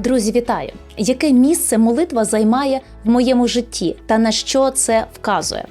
Друзі, вітаю! Яке місце молитва займає в моєму житті та на що це вказує?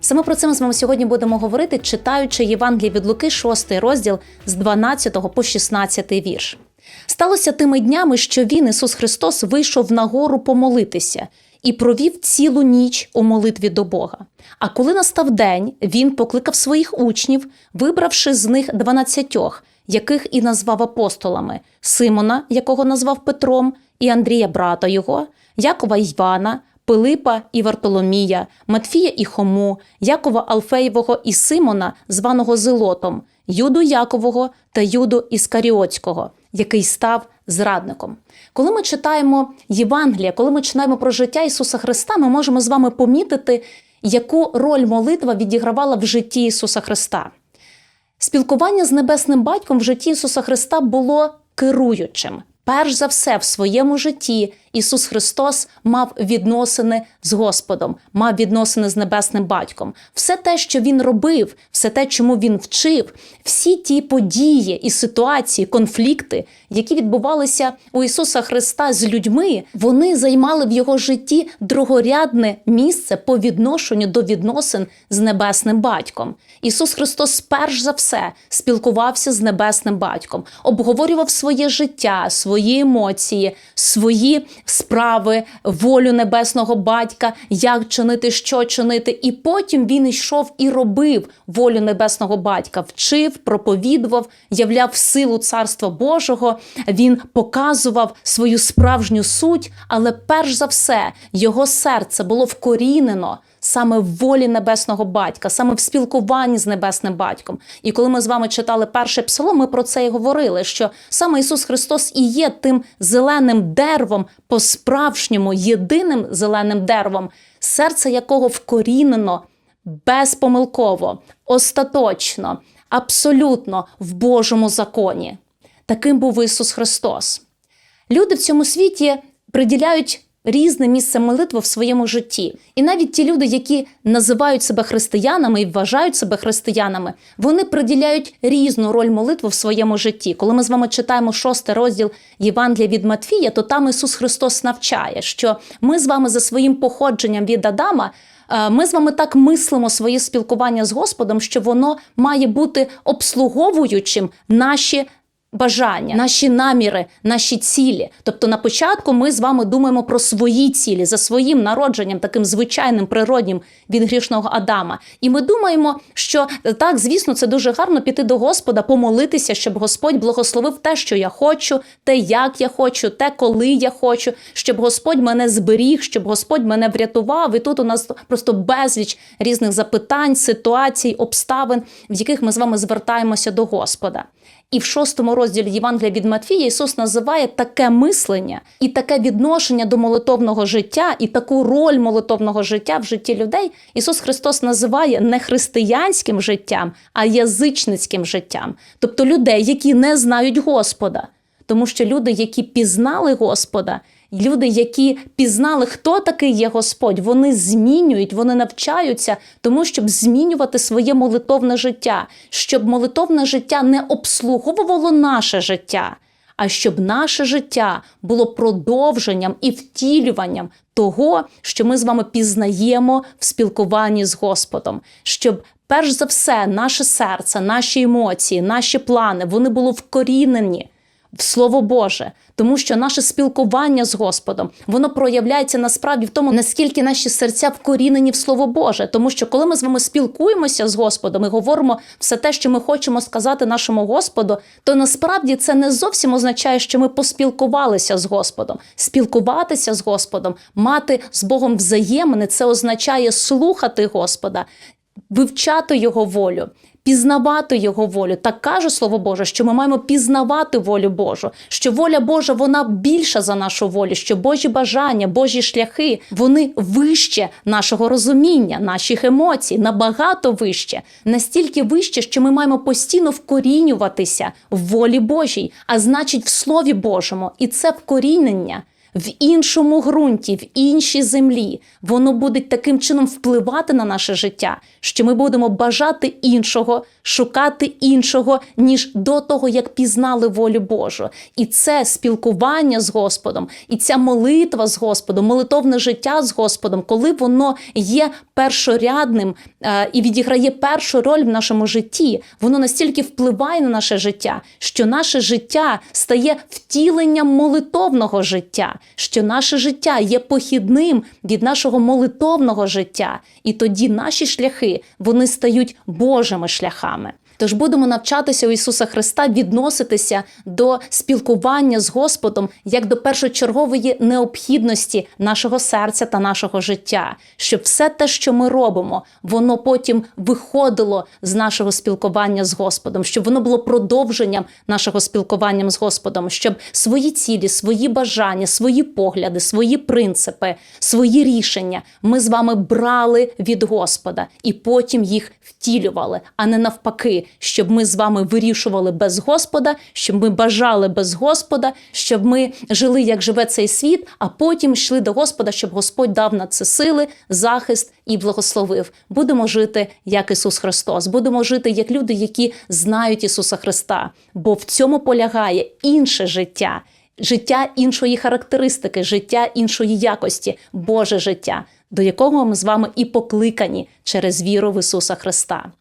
Саме про це ми з вами сьогодні будемо говорити, читаючи Євангеліє від Луки, 6 розділ з 12 по 16 вірш. Сталося тими днями, що він, Ісус Христос, вийшов на гору помолитися і провів цілу ніч у молитві до Бога. А коли настав день, він покликав своїх учнів, вибравши з них дванадцятьох, яких і назвав апостолами Симона, якого назвав Петром, і Андрія, брата його, Якова Івана, Пилипа і Вартоломія, Матфія і Хому, Якова Алфеєвого і Симона, званого Зилотом, Юду Якового та Юду Іскаріотського, який став зрадником. Коли ми читаємо Євангелія, коли ми читаємо про життя Ісуса Христа, ми можемо з вами помітити, яку роль молитва відігравала в житті Ісуса Христа. Спілкування з небесним батьком в житті Ісуса Христа було керуючим. Перш за все, в своєму житті Ісус Христос мав відносини з Господом, мав відносини з небесним батьком. Все те, що він робив, все те, чому він вчив, всі ті події і ситуації, конфлікти, які відбувалися у Ісуса Христа з людьми, вони займали в його житті другорядне місце по відношенню до відносин з небесним батьком. Ісус Христос, перш за все, спілкувався з небесним батьком, обговорював своє життя, свої емоції, свої справи, волю небесного батька, як чинити, що чинити. І потім він йшов і робив волю небесного батька, вчив, проповідував, являв силу царства Божого. Він показував свою справжню суть, але перш за все його серце було вкорінено. Саме в волі небесного батька, саме в спілкуванні з небесним батьком. І коли ми з вами читали перший псалом, ми про це і говорили: що саме Ісус Христос і є тим зеленим деревом, по-справжньому єдиним зеленим деревом, серце якого вкорінено безпомилково, остаточно, абсолютно в Божому законі. Таким був Ісус Христос. Люди в цьому світі приділяють різне місце молитви в своєму житті. І навіть ті люди, які називають себе християнами і вважають себе християнами, вони приділяють різну роль молитви в своєму житті. Коли ми з вами читаємо шостий розділ Євангелія від Матфія, то там Ісус Христос навчає, що ми з вами за своїм походженням від Адама. е, Ми з вами так мислимо своє спілкування з Господом, що воно має бути обслуговуючим наші бажання, наші наміри, наші цілі. Тобто, на початку ми з вами думаємо про свої цілі за своїм народженням, таким звичайним природнім від грішного Адама. І ми думаємо, що е, так, звісно, це дуже гарно піти до Господа, помолитися, щоб Господь благословив те, що я хочу, те, як я хочу, те, коли я хочу, щоб Господь мене зберіг, щоб Господь мене врятував. І тут у нас просто безліч різних запитань, ситуацій, обставин, в яких ми з вами звертаємося до Господа. І в шостому розділі Євангелія від Матфія Ісус називає таке мислення і таке відношення до молитовного життя, і таку роль молитовного життя в житті людей. Ісус Христос називає не християнським життям, а язичницьким життям, тобто людей, які не знають Господа. Тому що люди, які пізнали Господа, люди, які пізнали, хто такий є Господь, вони змінюють, вони навчаються тому, щоб змінювати своє молитовне життя, щоб молитовне життя не обслуговувало наше життя, а щоб наше життя було продовженням і втілюванням того, що ми з вами пізнаємо в спілкуванні з Господом, щоб перш за все наше серце, наші емоції, наші плани вони були вкорінені в Слово Боже, тому що наше спілкування з Господом воно проявляється насправді в тому, наскільки наші серця вкорінені в Слово Боже. Тому що коли ми з вами спілкуємося з Господом і говоримо все те, що ми хочемо сказати нашому Господу, то насправді це не зовсім означає, що ми поспілкувалися з Господом. Спілкуватися з Господом, мати з Богом взаємини, це означає слухати Господа, вивчати Його волю. Пізнавати його волю, так каже Слово Боже, що ми маємо пізнавати волю Божу, що воля Божа вона більша за нашу волю, що Божі бажання, Божі шляхи вони вище нашого розуміння, наших емоцій, набагато вище, настільки вище, що ми маємо постійно вкорінюватися в волі Божій, а значить, в Слові Божому. І це вкорінення в іншому ґрунті, в іншій землі, воно буде таким чином впливати на наше життя, що ми будемо бажати іншого, шукати іншого, ніж до того, як пізнали волю Божу. І це спілкування з Господом, і ця молитва з Господом, молитовне життя з Господом, коли воно є першорядним е, і відіграє першу роль в нашому житті, воно настільки впливає на наше життя, що наше життя стає втіленням молитовного життя, що наше життя є похідним від нашого молитовного життя, і тоді наші шляхи вони стають Божими шляхами. Тож будемо навчатися у Ісуса Христа відноситися до спілкування з Господом як до першочергової необхідності нашого серця та нашого життя, щоб все те, що ми робимо, воно потім виходило з нашого спілкування з Господом, щоб воно було продовженням нашого спілкування з Господом, щоб свої цілі, свої бажання, свої погляди, свої принципи, свої рішення ми з вами брали від Господа і потім їх втілювали, а не навпаки, щоб ми з вами вирішували без Господа, щоб ми бажали без Господа, щоб ми жили, як живе цей світ, а потім йшли до Господа, щоб Господь дав на це сили, захист і благословив. Будемо жити як Ісус Христос, будемо жити як люди, які знають Ісуса Христа, бо в цьому полягає інше життя. Життя іншої характеристики, життя іншої якості, Боже життя, до якого ми з вами і покликані через віру в Ісуса Христа.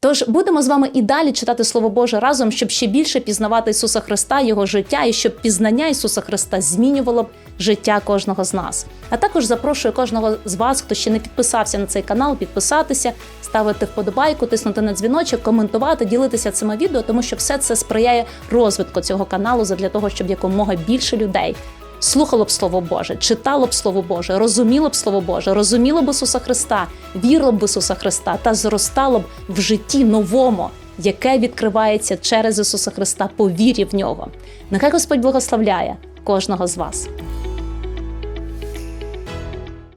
Тож будемо з вами і далі читати Слово Боже разом, щоб ще більше пізнавати Ісуса Христа, Його життя, і щоб пізнання Ісуса Христа змінювало б життя кожного з нас. А також запрошую кожного з вас, хто ще не підписався на цей канал, підписатися, ставити вподобайку, тиснути на дзвіночок, коментувати, ділитися цими відео, тому що все це сприяє розвитку цього каналу для того, щоб якомога більше людей слухало б Слово Боже, читало б Слово Боже, розуміло б Слово Боже, розуміло б Ісуса Христа, вірило б Ісуса Христа та зростало б в житті новому, яке відкривається через Ісуса Христа по вірі в нього. Нехай Господь благословляє кожного з вас.